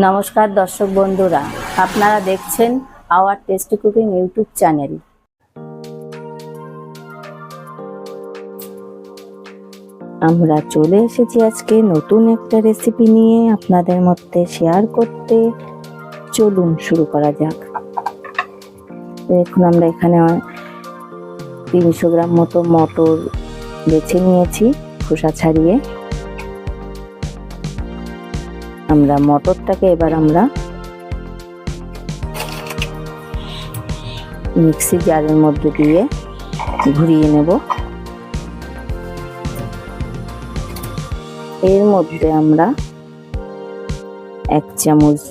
নমস্কার দর্শক বন্ধুরা, আপনারা দেখছেন our tasty cooking YouTube channel. আমরা চলে এসেছি আজকে নতুন একটা রেসিপি নিয়ে আপনাদের মধ্যে শেয়ার করতে। চলুন শুরু করা যাক। দেখুন, আমরা এখানে তিনশো গ্রাম মতো মটর বেছে নিয়েছি খোসা ছাড়িয়ে। আমরা মটরটাকে এবার আমরা মিক্সি জারের মধ্যে দিয়ে ঘুরিয়ে নেব। এর মধ্যে আমরা এক চামচ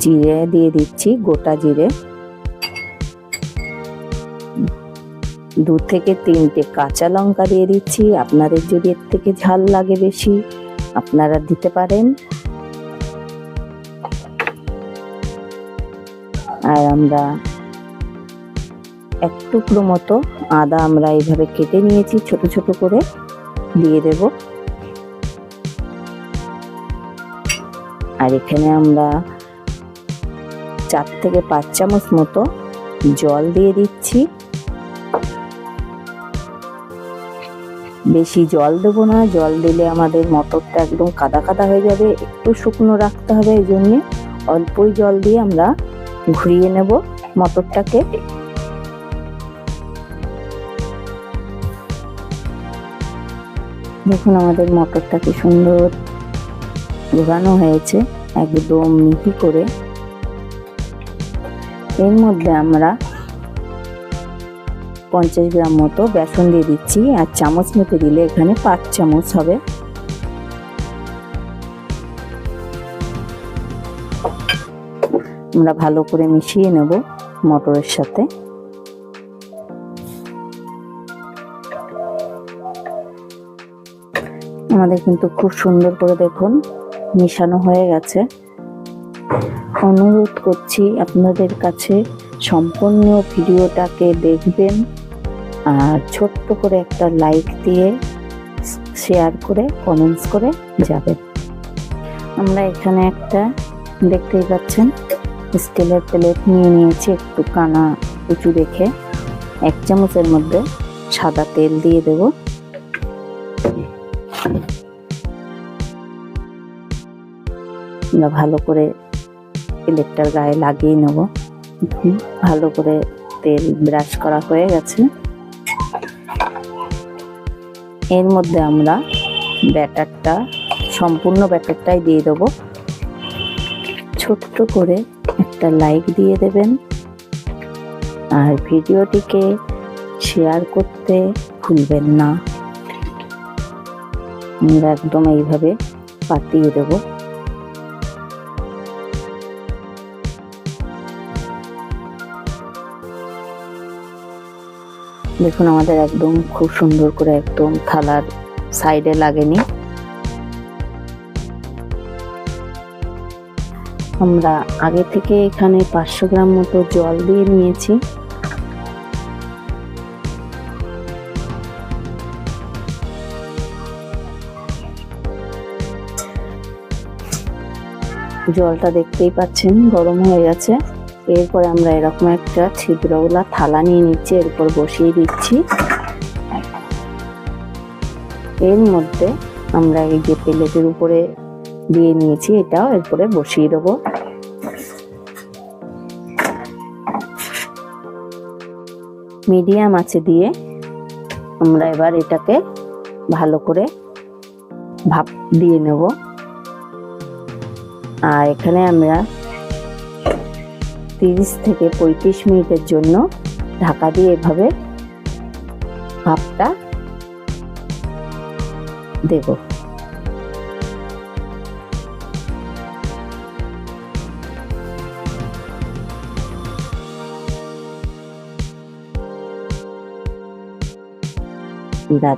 জিরে দিয়ে দিচ্ছি, গোটা জিরে। দু থেকে তিনটে কাঁচা লঙ্কা দিয়ে দিচ্ছি। আপনাদের যদি এর থেকে ঝাল লাগে বেশি, আপনারা দিতে পারেন। আর আমরা এক টুকরো মতো আদা আমরা এইভাবে কেটে নিয়েছি, ছোট ছোট করে দিয়ে দেব। আর এখানে আমরা চার থেকে পাঁচ চামচ মতো জল দিয়ে দিচ্ছি। বেশি জল দেবো না, জল দিলে আমাদের মটরটা একদম কাদা কাদা হয়ে যাবে, একটু শুকনো রাখতে হবে এই জন্যে। অল্পই জল দিয়ে আমরা ঘুরিয়ে নেব মটরটাকে। দেখুন আমাদের মটরটা কি সুন্দর ঘোরানো হয়েছে, একদম মিহি করে। এর মধ্যে আমরা পঞ্চাশ গ্রাম মতো বেসন দিয়ে দিচ্ছি, আর চামচ মেপে দিলে এখানে পাঁচ চামচ হবে। আমরা ভালো করে মিশিয়ে নেব মটরের সাথে। আমাদের কিন্তু খুব সুন্দর করে দেখুন মিশানো হয়ে গেছে। অনুরোধ করছি আপনাদের কাছে সম্পূর্ণ ভিডিওটাকে দেখবেন আর ছোট্ট করে একটা লাইক দিয়ে শেয়ার করে কমেন্টস করে যাবেন। আমরা এখানে একটা দেখতেই পাচ্ছেন স্টিলের প্লেট নিয়ে নিয়েছি একটু কানা উঁচু রেখে এক চামচের মধ্যে সাদা তেল দিয়ে দেব। আমরা ভালো করে প্লেটটার গায়ে লাগিয়ে নেব। ভালো করে তেল ব্রাশ করা হয়ে গেছে। এর মধ্যে আমরা ব্যাটারটা, সম্পূর্ণ ব্যাটারটাই দিয়ে দেবো। ছোট্ট করে একটা লাইক দিয়ে দেবেন। আর ভিডিওটিকে শেয়ার করতে ভুলবেন না। আমরা একদম এইভাবে পাতিয়ে দেবো। দেখুন, আমাদের একদম খুব সুন্দর করে একদম থালার সাইডে লাগেনি। আমরা আগে থেকে এখানে পাঁচশো গ্রাম মতো জল দিয়ে নিয়েছি। জলটা দেখতেই পাচ্ছেন, গরম হয়ে গেছে। এরপরে আমরা এরকম একটা ছিদ্রগুলা থালা নিয়ে নিচ্ছি এরপর বসিয়ে দিচ্ছি। এর মধ্যে আমরা এই যে প্লেটের উপরে দিয়ে নিয়েছি এটাও, এরপরে বসিয়ে দেবো। মিডিয়াম আছে দিয়ে আমরা এবার এটাকে ভালো করে ভাপ দিয়ে নেব। আর এখানে আমরা তিরিশ থেকে পঁয়ত্রিশ মিনিটের জন্য ঢাকা দিয়ে এভাবে ভাপটা দেব।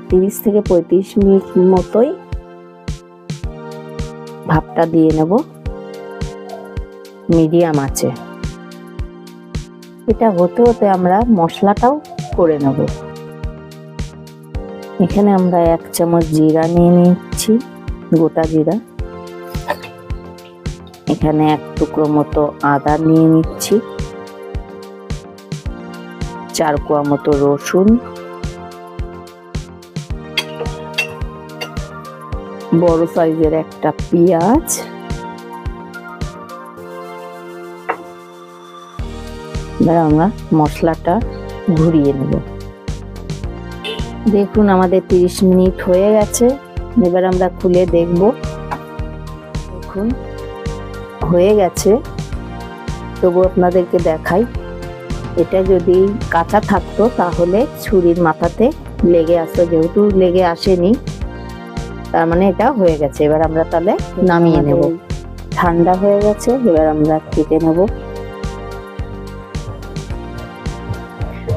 তিরিশ থেকে পঁয়ত্রিশ মিনিট মতোই ভাপটা দিয়ে নেব। মিডিয়াম আছে। এটা হতে হতে আমরা মশলাটাও করে নেব। এখানে আমরা এক চামচ জিরা নিয়ে নিচ্ছি, গোটা জিরা। এখানে এক টুকরো মতো আদা নিয়ে নিচ্ছি। চার কোয়া মতো রসুন। বড় সাইজের একটা পেঁয়াজ। এবার আমরা মশলাটা ঘুরিয়ে নেব। দেখুন, আমাদের তিরিশ মিনিট হয়ে গেছে। এবার আমরা খুলে দেখব। দেখুন, হয়ে গেছে। তবু আপনাদেরকে দেখাই, এটা যদি কাঁচা থাকতো তাহলে ছুরির মাথাতে লেগে আসতো, যেহেতু লেগে আসেনি। তার মানে এটা হয়ে গেছে। এবার আমরা তাহলে নামিয়ে নেব। ঠান্ডা হয়ে গেছে এবার আমরা কেটে নেব।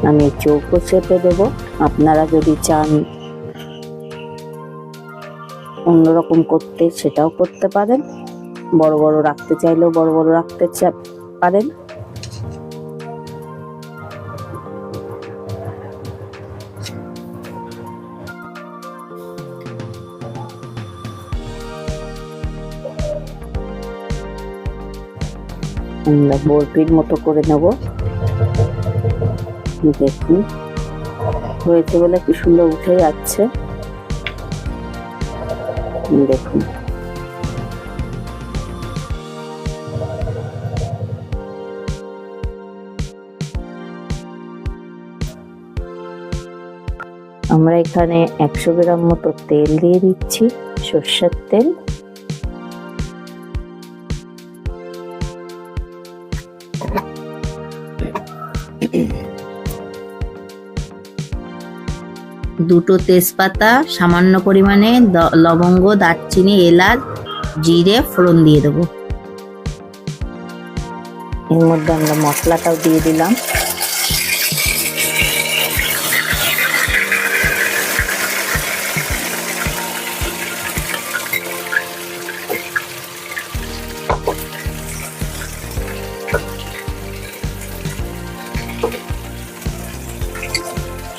আমি চৌকো চেপে দেব। আপনারা যদি চান অন্যরকম করতে সেটাও করতে পারেন। বড় বড় রাখতে চাইলেও বড় বড় রাখতে পারেন। বরফির মতো করে নেব। দেখুন, হয়েছে বলে কি সুন্দর উঠে যাচ্ছে। দেখুন। আমরা এখানে একশো গ্রাম মতো তেল দিয়ে দিচ্ছি, সর্ষের তেল। দুটো তেজপাতা, সামান্য পরিমাণে লবঙ্গ, দারচিনি, এলাচ, জিরে, ফোড়ন দিয়ে দেবো। এর মধ্যে আমরা মশলাটাও দিয়ে দিলাম।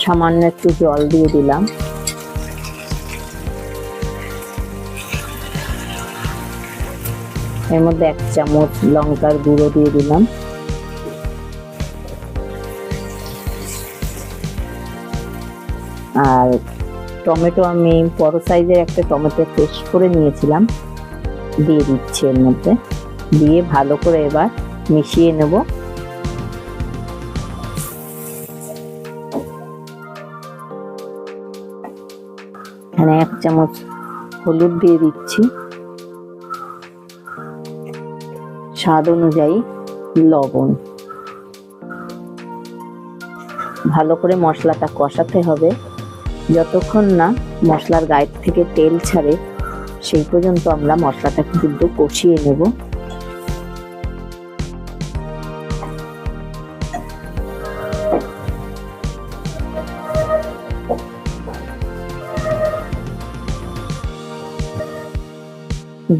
সামান্য একটু জল দিয়ে দিলাম। এর মধ্যে এক চামচ লঙ্কার গুঁড়ো দিয়ে দিলাম। আর টমেটো আমি বড় সাইজের একটা টমেটো পেস্ট করে নিয়েছিলাম। দিয়ে দিচ্ছি এর মধ্যে। দিয়ে ভালো করে এবার মিশিয়ে নেব। চামচ হলুদ দিয়ে দিচ্ছি। স্বাদ অনুযায়ী লবণ। ভালো করে মশলাটা কষাতে হবে। যতক্ষণ না মশলার গায়ের থেকে তেল ছাড়ে, সেই পর্যন্ত আমরা মশলাটা কিন্তু কষিয়ে নেব।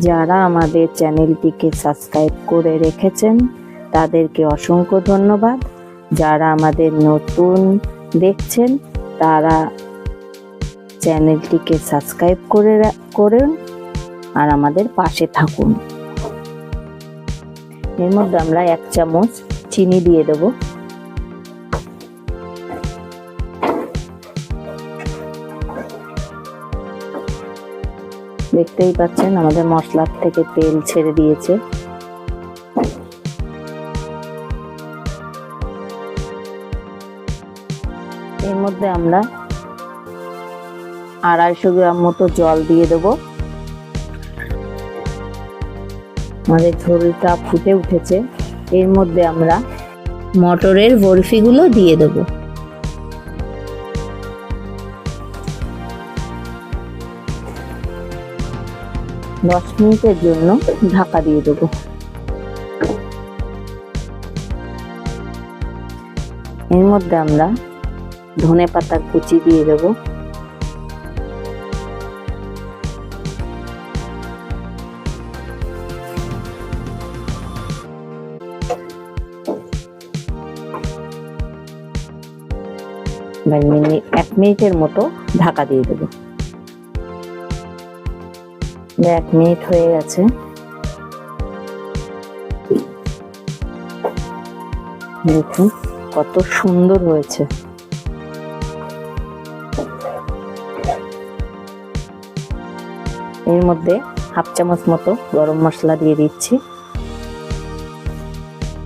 যারা আমাদের চ্যানেলটিকে সাবস্ক্রাইব করে রেখেছেন, তাদেরকে অসংখ্য ধন্যবাদ। যারা আমাদের নতুন দেখছেন, তারা চ্যানেলটিকে সাবস্ক্রাইব করে করুন আর আমাদের পাশে থাকুন। এর মধ্যে আমরা এক চামচ চিনি দিয়ে দেব। দেখতেই পাচ্ছেন, আমাদের মশলার থেকে তেল ছেড়ে দিয়েছে। এর মধ্যে আমরা আড়াইশো গ্রাম মতো জল দিয়ে দেবো। আমাদের ঝোলটা ফুটে উঠেছে। এর মধ্যে আমরা মটরের বরফিগুলো দিয়ে দেবো। দশ মিনিটের জন্য ঢাকা দিয়ে দেবো। এর মধ্যে আমরা ধনে পাতা কুচি দিয়ে দেবো। এক মিনিটের মতো ঢাকা দিয়ে দেবো। এক মিনিট হয়ে গেছে। দেখুন, কত সুন্দর হয়েছে। এর মধ্যে হাফ চামচ মতো গরম মশলা দিয়ে দিচ্ছি।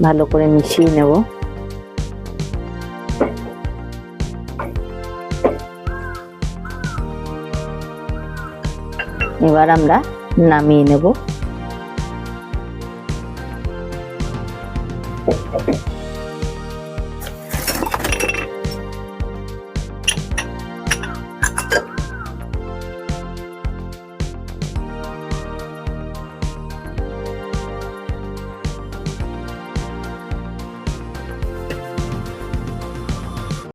ভালো করে মিশিয়ে নেব। এবার আমরা নামিয়ে নেব।